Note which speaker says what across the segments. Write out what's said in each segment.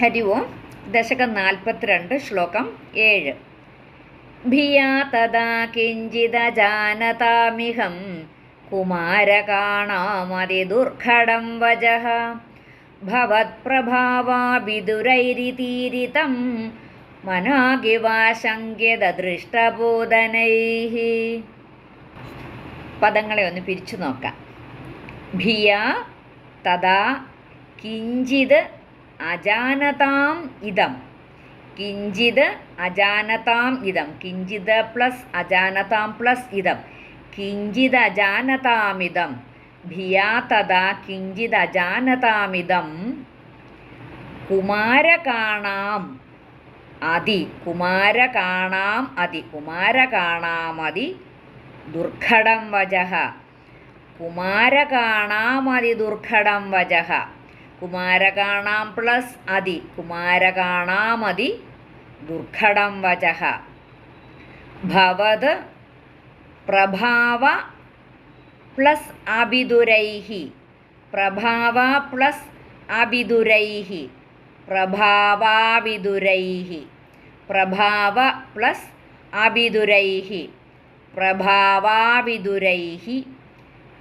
Speaker 1: ഹരി ഓം ദശകം നാൽപ്പത്തിരണ്ട് ശ്ലോകം ഏഴ്. ഭിയാ തഥാ ഭവത് പ്രഭാവാ വചഃ ഭവത്പ്രഭാവാഭിദുരൈരിതീരിതം മനാഗിവാശങ്ക്യതദൃഷ്ടബോധനൈः പദങ്ങളെ ഒന്ന് പിരിച്ചു നോക്കാം. ഭിയ തഥാ കിഞ്ചിത് അജാനതാം ഇതം. കിഞ്ചിത് അജാനതാം ഇതം. കിഞ്ചിത് പ്ലസ് അജാനതാം പ്ലസ് ഇതം. കിഞ്ചിത് അജാനതാമിതം ഭിയാ തഥാ കിഞ്ചിത് അജാനതാമിതം കുമാരകാണാം അതി. കുമാരകാണാം അതി. കുമാരകാണാമതി ദുർഘടം വജഹ. കുമാരകാണാമതി ദുർഘടം വചഃ കുമാരകാണാം പ്ലസ് അതി കുമാരകാണാമതി ദുർഘടം വചഹ. ഭവത് പ്രഭാവ പ്ലസ് അബിദുരൈഹി പ്രഭാവ പ്ലസ് അബിദുരൈഹി പ്രഭാവാവിദുരൈः പ്രഭാവ പ്ലസ് അബിദുരൈഹി പ്രഭാവാവിദുരൈः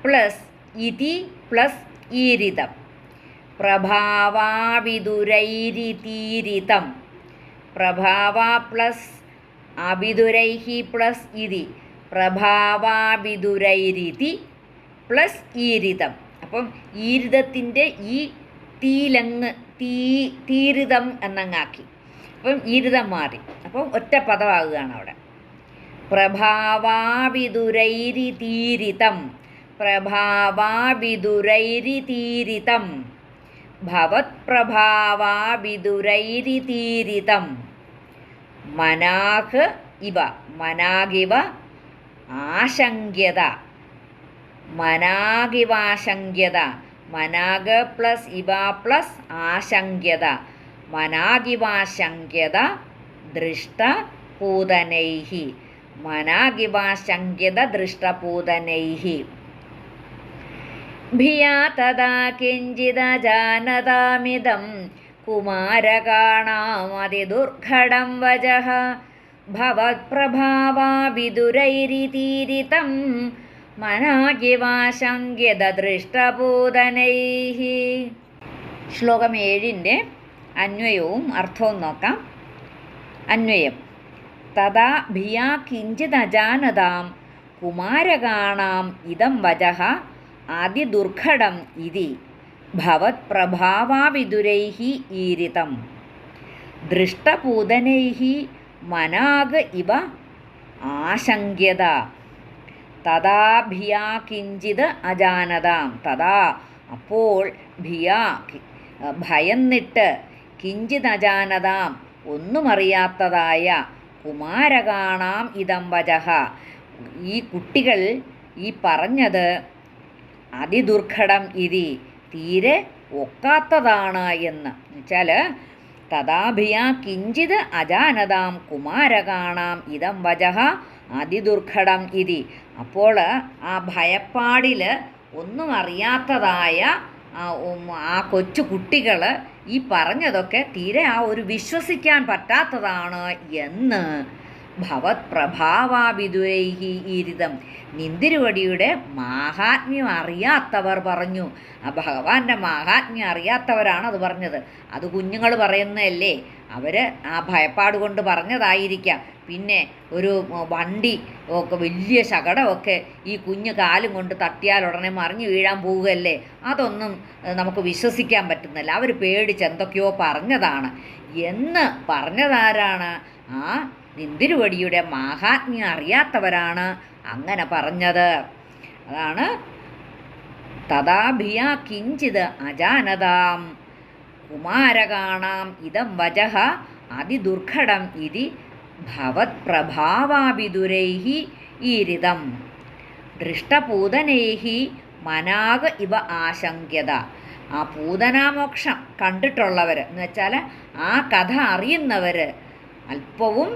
Speaker 1: പ്ലസ് ഇതി പ്ലസ് ഈരിതം. പ്രഭാവാവിദുരൈരിതീരിതം പ്രഭാവ പ്ലസ് അവിതുരൈഹി പ്ലസ് ഇതി. പ്രഭാവാവിദുരൈരിതി പ്ലസ് ഈരിതം. അപ്പം ഈരിതത്തിന്റെ ഈ തീലങ്ങ് തീ തീരിതം എന്നങ്ങാക്കി. അപ്പം ഈരിതം മാറി. അപ്പം ഒറ്റ പദമാകുകയാണ് അവിടെ. പ്രഭാവാവിദുരൈരിതീരിതം പ്രഭാവാവിദുരൈരിതീരിതം ഭവത്പ്രഭാവാവിദുരൈരിതീരിതം മനാഹ് ഇവ മനാഗിവ ആശങ്ക്യത മനാഗിവാശങ്ക്യത മനാഗ് പ്ലസ് ഇവ പ്ലസ് ആശങ്ക്യത മനാഗിവാശങ്ക്യത ദൃഷ്ടപൂതനൈः മനാഗിവാശങ്ക്യത ദൃഷ്ടപൂതനൈः ഭിയാ തഥാ കിഞ്ചിദജാനതാമിദം കുമാരകാണാമതിദുർഘടം വചഃ ഭവത്പ്രഭാവാവിദുരൈരിതീരിതം മനാഗിവാശങ്ക്യതദൃഷ്ടപൂതനൈः ശ്ലോകം ഏഴിന്റെ അന്വയവും അർത്ഥവും നോക്കാം. അന്വയം. തഥാ ഭിയാ കിഞ്ചിദജാനതാം കുമാരകാണാം ഇതം വചഃ അതിദുർഘടം ഇതി ഭവത് ഭവത്പ്രഭാവാവിദുരൈः ഈരിതം. ദൃഷ്ടപൂതനൈः മനാഗ ഇവ ആശങ്ക്യത. തഥാ ഭിയാ കിഞ്ചിത് അജാനതാം. തഥാ അപ്പോൾ ഭിയാ ഭയന്നിട്ട് കിഞ്ചിത് അജാനതാം. ഒന്നുമറിയാത്തതായ കുമാരകാണാം ഇതം വജഹ ഈ കുട്ടികൾ ഈ പറഞ്ഞത് അതിദുർഘടം ഇതി തീരെ ഒക്കാത്തതാണ് എന്ന്. വെച്ചാൽ തഥാഭിയ കിഞ്ചിത് അജാനതാം കുമാരകാണാം ഇതം വജഹ അതിദുർഘടം ഇതി. അപ്പോൾ ആ ഭയപ്പാടിൽ ഒന്നും അറിയാത്തതായ ആ കൊച്ചു കുട്ടികൾ ഈ പറഞ്ഞതൊക്കെ തീരെ ആ ഒരു വിശ്വസിക്കാൻ പറ്റാത്തതാണ് എന്ന് ഭവത് പ്രഭാവാവിദുരൈഹി ഈരിതം. നിന്തിരുവടിയുടെ മാഹാത്മ്യം അറിയാത്തവർ പറഞ്ഞു. ആ ഭഗവാന്റെ മാഹാത്മ്യം അറിയാത്തവരാണ് അത് പറഞ്ഞത്. അത് കുഞ്ഞുങ്ങൾ പറയുന്നതല്ലേ? അവർ ആ ഭയപ്പാട് കൊണ്ട് പറഞ്ഞതായിരിക്കാം. പിന്നെ ഒരു വണ്ടി ഒക്കെ വലിയ ശകടമൊക്കെ ഈ കുഞ്ഞു കാലും കൊണ്ട് തട്ടിയാൽ ഉടനെ മറിഞ്ഞു വീഴാൻ പോവുകയല്ലേ? അതൊന്നും നമുക്ക് വിശ്വസിക്കാൻ പറ്റുന്നില്ല. അവർ പേടിച്ച് എന്തൊക്കെയോ പറഞ്ഞതാണ്. എന്ന് പറഞ്ഞതാരാണ്? ആ നിന്തിരുവടിയുടെ മാഹാത്മ്യം അറിയാത്തവരാണ് അങ്ങനെ പറഞ്ഞത്. അതാണ് തഥാഭിയ കിഞ്ചിത് അജാനതാം. കുമാരകാണാം ഇതം വജഹ അതിദുർഘടം ഇതി ഭവത്പ്രഭാവാഭിദുരൈः ഈരിതം. ദൃഷ്ടപൂതനൈഹി മനാക ഇവ ആശങ്ക്യത ആ പൂതനാമോക്ഷം കണ്ടിട്ടുള്ളവർ എന്ന് വെച്ചാൽ ആ കഥ അറിയുന്നവർ അല്പവും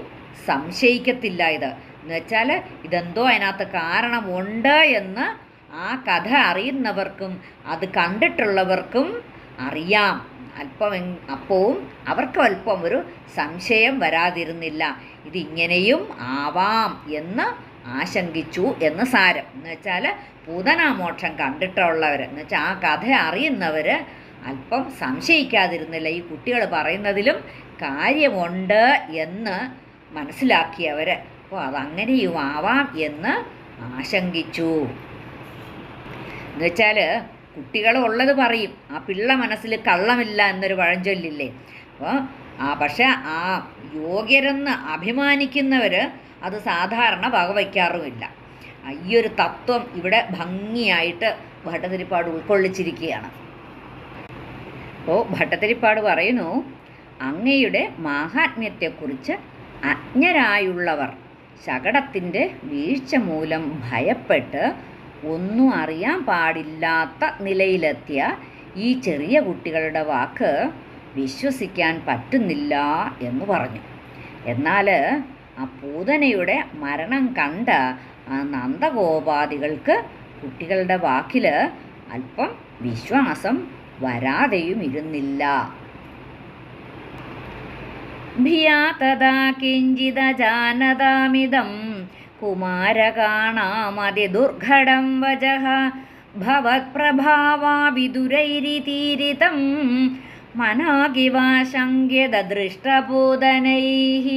Speaker 1: സംശയിക്കത്തില്ല ഇത്. എന്ന് വെച്ചാൽ ഇതെന്തോ അതിനകത്ത് കാരണമുണ്ട് എന്ന് ആ കഥ അറിയുന്നവർക്കും അത് കണ്ടിട്ടുള്ളവർക്കും അറിയാം. അല്പം അപ്പവും അവർക്ക് അല്പം ഒരു സംശയം വരാതിരുന്നില്ല. ഇതിങ്ങനെയും ആവാം എന്ന് ആശങ്കിച്ചു എന്ന് സാരം. എന്ന് വെച്ചാൽ പൂതനാമോക്ഷം കണ്ടിട്ടുള്ളവർ എന്ന് വെച്ചാൽ ആ കഥ അറിയുന്നവർ അല്പം സംശയിക്കാതിരുന്നില്ല. ഈ കുട്ടികൾ പറയുന്നതിലും കാര്യമുണ്ട് എന്ന് മനസ്സിലാക്കിയവർ അപ്പോൾ അതങ്ങനെയും ആവാം എന്ന് ആശങ്കിച്ചു. എന്നുവെച്ചാൽ കുട്ടികളുള്ളത് പറയും ആ പിള്ള മനസ്സിൽ കള്ളമില്ല എന്നൊരു പഴഞ്ചൊല്ലില്ലേ? അപ്പോൾ ആ പക്ഷെ ആ യോഗ്യരെന്ന് അഭിമാനിക്കുന്നവർ അത് സാധാരണ വകവയ്ക്കാറുമില്ല. ഈ ഒരു തത്വം ഇവിടെ ഭംഗിയായിട്ട് ഭട്ടതിരിപ്പാട് ഉൾക്കൊള്ളിച്ചിരിക്കുകയാണ്. അപ്പോൾ ഭട്ടതിരിപ്പാട് പറയുന്നു അങ്ങയുടെ മാഹാത്മ്യത്തെക്കുറിച്ച് അജ്ഞരായുള്ളവർ ശകടത്തിന്റെ വീഴ്ച മൂലം ഭയപ്പെട്ട് ഒന്നും അറിയാൻ പാടില്ലാത്ത നിലയിലെത്തിയ ഈ ചെറിയ കുട്ടികളുടെ വാക്ക് വിശ്വസിക്കാൻ പറ്റുന്നില്ല എന്ന് പറഞ്ഞു. എന്നാൽ ആ പൂതനയുടെ മരണം കണ്ട ആ നന്ദഗോപാദികൾക്ക് കുട്ടികളുടെ വാക്കിൽ അല്പം വിശ്വാസം വരാതെയും ഇരുന്നില്ല. ഭിയാ തഥാ കിഞ്ചിദജാനതാമിതം കുമാരകാണാമതിദുർഘടം വചഃ ഭവത്പ്രഭാവാവിദുരൈരിതീരിതം മനാകിവാശങ്ക്യത ദൃഷ്ടബോധനൈः